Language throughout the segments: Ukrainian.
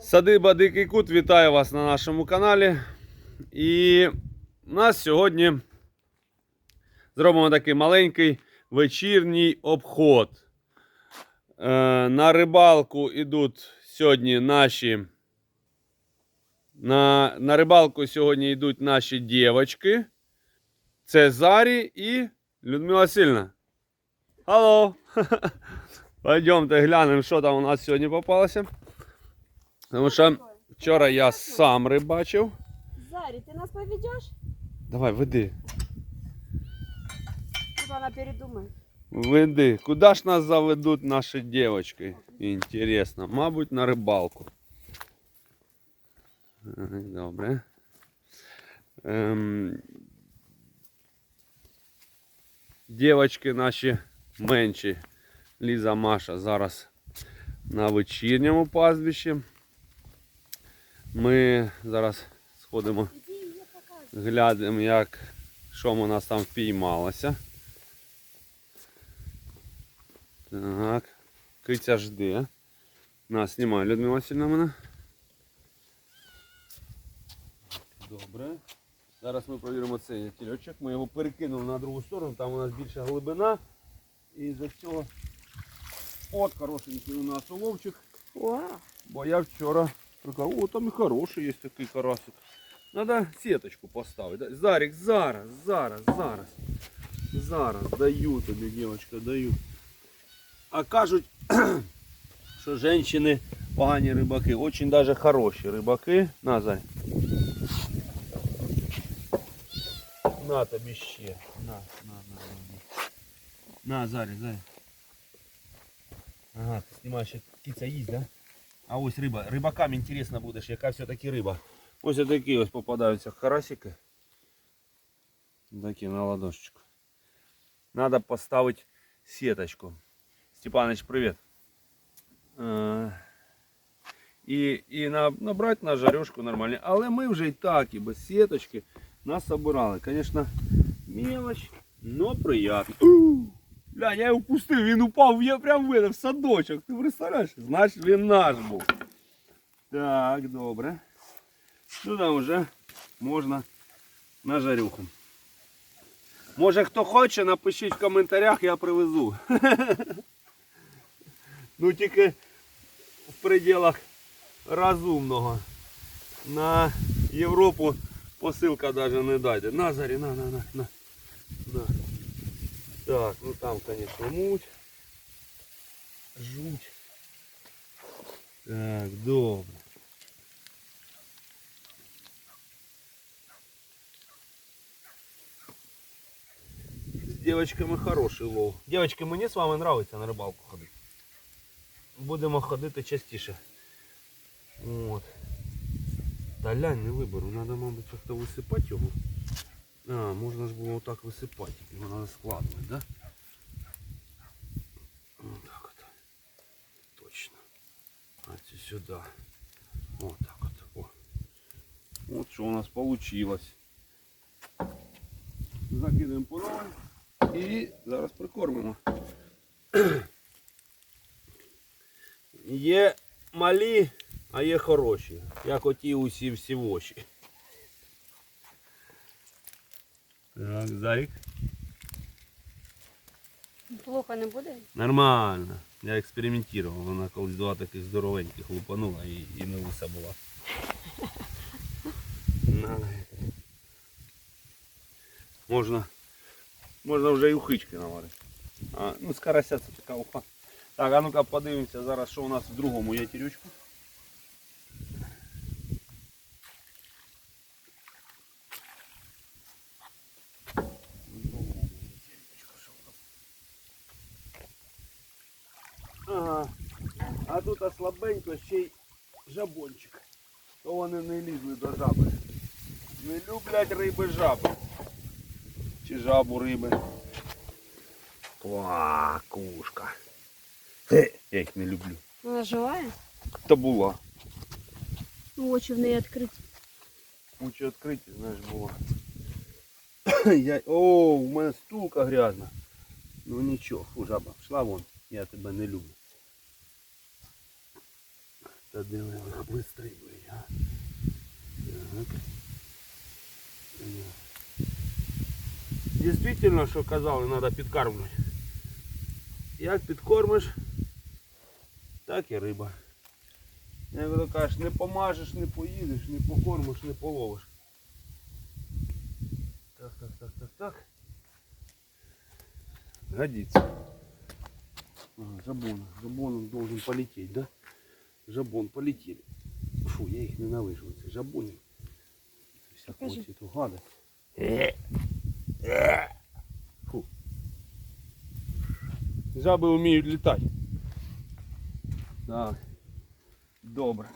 Садиба Дикий Кут, вітаю вас на нашому каналі. І у нас сьогодні зробимо такий маленький вечірній обход. Е, на рибалку йдуть сьогодні наші. На, на рибалку сьогодні йдуть наші дівчатки. Це Зарі і Людмила Сильна. Алло! Пойдемте глянемо, що там у нас сьогодні попалося. Тому що вчора я сам рибачив. Зарі, ти нас поведеш? Давай, веди. Тут вона передумає. Веди. Куди ж нас заведуть наші дівчатки? Інтересно. Мабуть, на рибалку. Ага, Добре. Ем... Дівчатки наші менші. Ліза Маша зараз на вечірньому пастбищі. Ми зараз сходимо, глянемо, як що у нас там впіймалося. Так. Киця жде. На, знімай, Людмила Васильівна мене. Добре. Зараз ми провіримо цей тільочок. Ми його перекинули на другу сторону, там у нас більша глибина. І за цього от хорошенький у нас уловчик. Бо я вчора сказав, о, там і хороший є такий карасик. Надо сіточку поставити. Зарік, зараз, зараз, зараз. Зараз даю тобі, дівчинка, даю. А кажуть, що жінки погані рибаки, дуже даже хороші рибаки. На, Зарі. На тобі ще. На, на, на, на. На, на Зарі, Зарі. Ага, ти знімаєш, як киця їсть, да? А ось риба. Рибакам інтересно буде, ж, яка все-таки риба. Ось такі ось попадаються карасики. Такі на ладошечку. Надо поставити сеточку. Степаныч, привіт. Е, І, і на, набрати на жарюшку нормально. Але ми вже і так, і без сеточки насобирали. Звісно, мелоч, но приятно. Бля, я його пустив, він упав, я прям в мене в садочок. Ти представляєш? Значить він наш був. Так, добре. Сюди вже можна на жарюху. Може хто хоче, напишіть в коментарях, я привезу. Ну тільки в пределах розумного. На Європу посилка навіть не дойде. На, Зарі, на, на, на, на. на. Так, ну там, конечно, муть. Жуть. Так, добре. С девочками хороший лов. Девочки, мені з вами нравиться на рибалку ходити. Будемо ходити частіше. От. Та лянь не виберу, треба, як-то висипати його. А, можна ж було отак висипати, його треба складувати, да? Отак от. Точно. А це сюди. Отак от. О. От що у нас вийшло. Закидаємо по новій і зараз прикормимо. Є малі, а є хороші. Як оті усі всі воші. Так, Зарік. плохо не буде? Нормально. Я експериментував. Вона колись два таких здоровеньких лупанула і, і не лиса була. На. Можна, можна вже і ухички наварити. А, ну, з карася це така уха. Так, а ну-ка подивимося зараз, що у нас в другому є тірючку. Ага. А тут а слабенько ще й жабончик. То вони не лізли до жаби. Не люблять риби жаби. Чи жабу риби. Ква, кушка. Хе, Я їх не люблю. Вона живая? Та була. Ну, очі в неї відкриті. Очі відкриті, знаєш, була. Я... О, у мене стулка грязна. Ну нічого, фу, жаба, пішла вон, я тебе не люблю. Та диви, як вистрибує, а. Так. Дійсно, що казали, треба підкармлювати. Як підкормиш, так і риба. Як то кажеш, не помажеш, не поїдеш, не покормиш, не половиш. Так, так, так, так, так. Годится. Ага, жабон. Жабон он должен полететь, да? Жабон полетели. Фу, я их ненавижу, це жабони. Покажи. цвіту гадость. Фу. Жаби вміють літати. Так. Добре.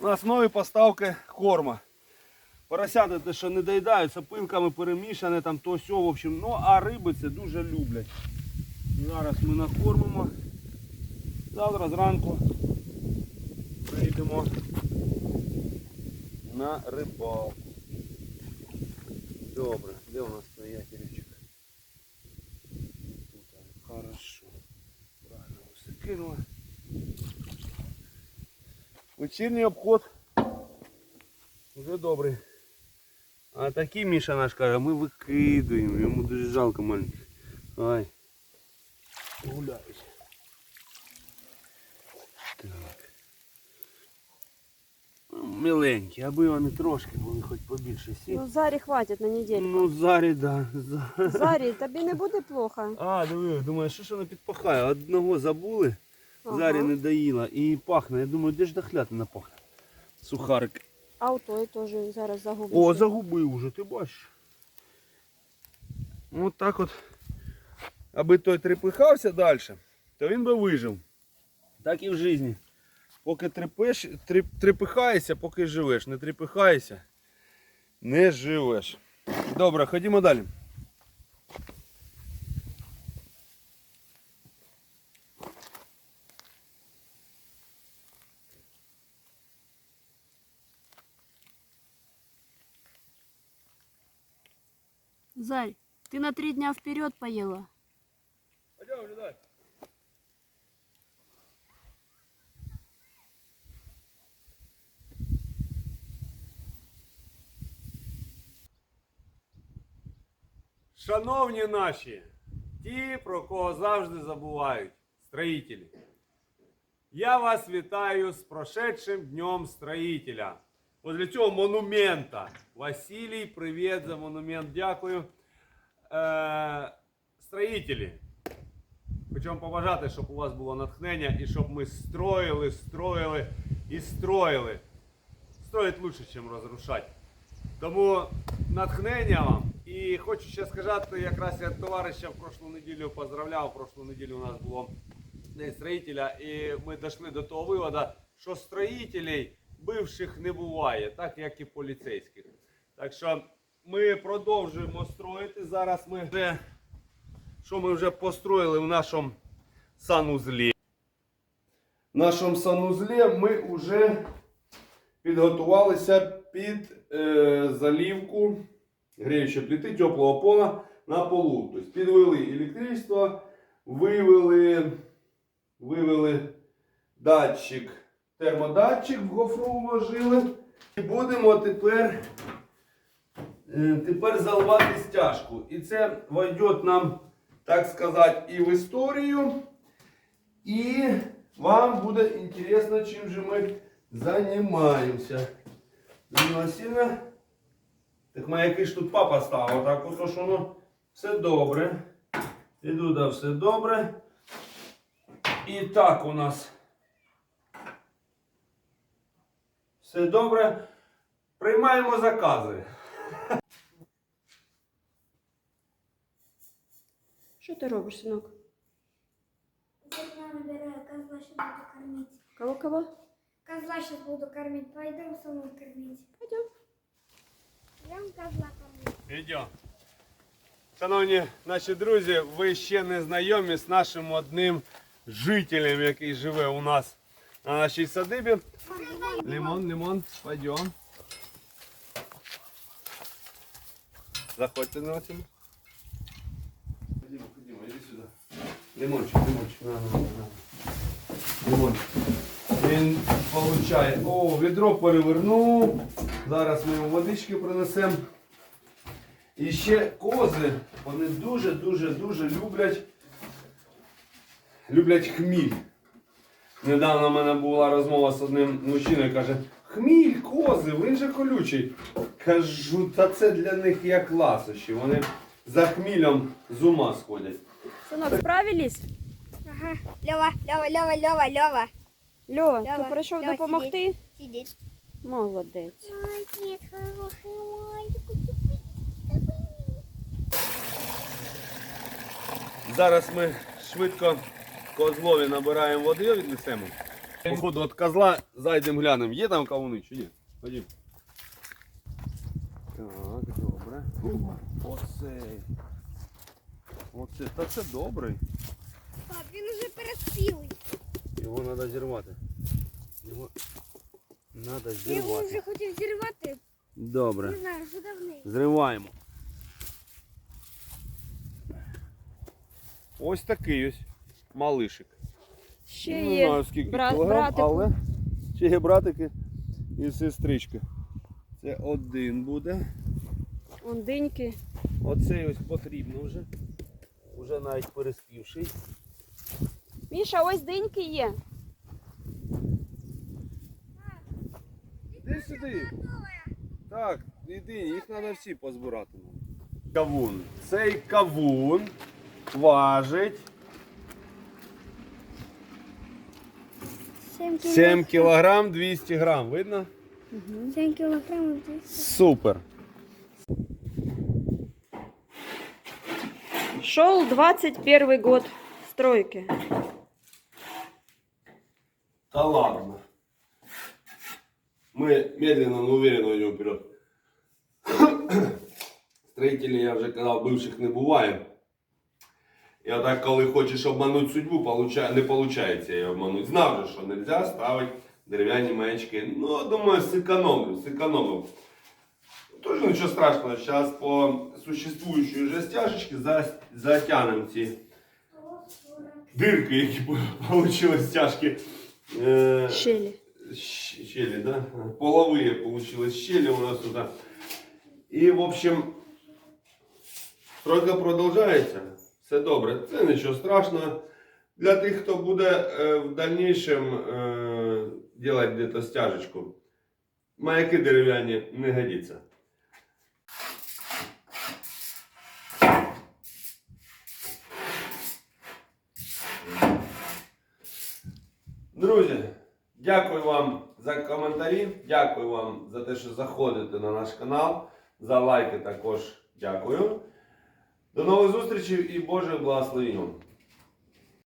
У нас нові поставки корма. Поросята те, що не доїдаються, пилками перемішане, там то сьо, в общем. Ну, а риби це дуже люблять. Зараз ми накормимо. Завтра зранку прийдемо на рибалку. Добре, де у нас приятелючок? Тут, а, хорошо. Правильно, все кинула. Вечірній обход. Вже добрий. А такий Міша наш каже, ми викидуємо, йому дуже жалко маленьких. Ай. Гуляють. Миленькі, аби вони трошки були хоч побільше сі. Ну, Зарі хватить на недельку. Ну, зарі, да. за- Зарі, тобі не буде плохо. А, диви, думаю, що ж вона підпахає? Одного забули, Ага. зарі не доїла і пахне. Я думаю, де ж дохлятина пахне? Сухарик. А у той теж зараз загубить. О, загубив уже, ти бачиш. От так от. Аби той трепихався далі, то він би вижив. Так і в житті. Поки трепеш, треп, трепихаєшся, поки живеш. Не трепихаєшся, не живеш. Добре, ходімо далі. Зарь, ти на три дня вперед поїла. Пойдем, Людай. Шановні наші, ті, про кого завжди забувають, строїтелі. Я вас вітаю з прошедшим днем строїтеля. Возле цього монумента. Василій, привіт за монумент, дякую. Е, строїтелі. Хочу вам побажати, щоб у вас було натхнення і щоб ми строїли, строїли і строїли. Строїть лучше, ніж розрушати. Тому натхнення вам. І хочу ще сказати, якраз я товариша в прошлу неділю поздравляв. Прошлу неділю у нас було День строїтеля, і ми дійшли до того виводу, що строїтелей бивших не буває, так як і поліцейських. Так що ми продовжуємо строїти. Зараз ми вже що ми вже построїли в нашому санузлі. В нашому санузлі ми вже підготувалися під е, залівку гріючої плити теплого пола на полу. Тобто підвели електричество, вивели, вивели датчик, термодатчик в гофру вложили. І будемо тепер Е, Тепер заливати стяжку. І це войде нам, так сказати, і в історію. І вам буде інтересно, чим же ми займаємося. Людмила Васильівна, так маякий ж тут папа став, так ото що воно все добре. Іду, да, все добре. І так у нас все добре. Приймаємо закази. Що ти робиш, синок? Зерна набираю, козла сейчас буду кормить. Кого кого? Козла сейчас буду кормить. Пойдем саму кормить. Пойдем. Идем козла кормить. Йдемо. Шановні наші друзі, ви ще не знайомі з нашим одним жителем, який живе у нас на нашій садибі. Лимон, лимон, пойдем. Заходьте на цим. Ходімо, ходімо, іди сюди. Лимончик, лимончик, на, на, на. От. Він получає. О, відро перевернув. Зараз ми йому водички принесемо. І ще кози, вони дуже-дуже-дуже люблять. Люблять хміль. Недавно в мене була розмова з одним мужчиною, каже, хміль, кози, він же колючий. Кажу, та це для них як ласощі. Вони за хмілем з ума сходять. Сынок, справились? Ага. Льова, Льова, Льова, Льова, Льова. Льо, Давай, ти прийшов допомогти? Сидіть. Молодець. Молодець, хороший мальчик. Зараз ми швидко козлові набираємо води, віднесемо. Походу від козла зайдемо глянемо. Є там кавуни чи ні? Ходім. Так, добре. Оце. Оце. Та це добрий. Пап, він уже переспілий. Його треба зірвати. Його треба Я його вже хотів зірвати. Добре. Не знаю, що давний. Зриваємо. Ось такий ось малишик. Ще Не є знаю, скільки брат, кілограм, братику. але ще є братики і сестрички. Це один буде. Он диньки. Оцей ось потрібно вже. Уже навіть переспівший. Міша, ось диньки є. сюди. Так, іди, їх треба всі позбирати. Кавун. Цей кавун важить 7 7 кілограм 200 грам. Видно? 7 кілограмів. Супер. Шел 21 год стройки. Да ладно. Мы медленно, но уверенно идем вперед. Строителей, я вже казав, бивших не буває. І отак, коли хочеш обманути судьбу, получа... не виходить її обманути. Знав же, що не можна ставити дерев'яні маячки. Ну, думаю, зекономив, зекономив. Тоже нічого страшного. Зараз по существуючій вже стяжечці за... затягнемо ці дирки, які вийшли стяжки. Е, Щелі. щ- щели, да? Половые получилось щели у нас туда. І, в общем, стройка продовжується. Все добре. Це нічого страшного. Для тих, хто буде е, в дальнейшем е, делать где-то стяжечку, маяки дерев'яні не годиться. Друзі, Дякую вам за коментарі. Дякую вам за те, що заходите на наш канал. За лайки також дякую. До нових зустрічей і Божих благословень.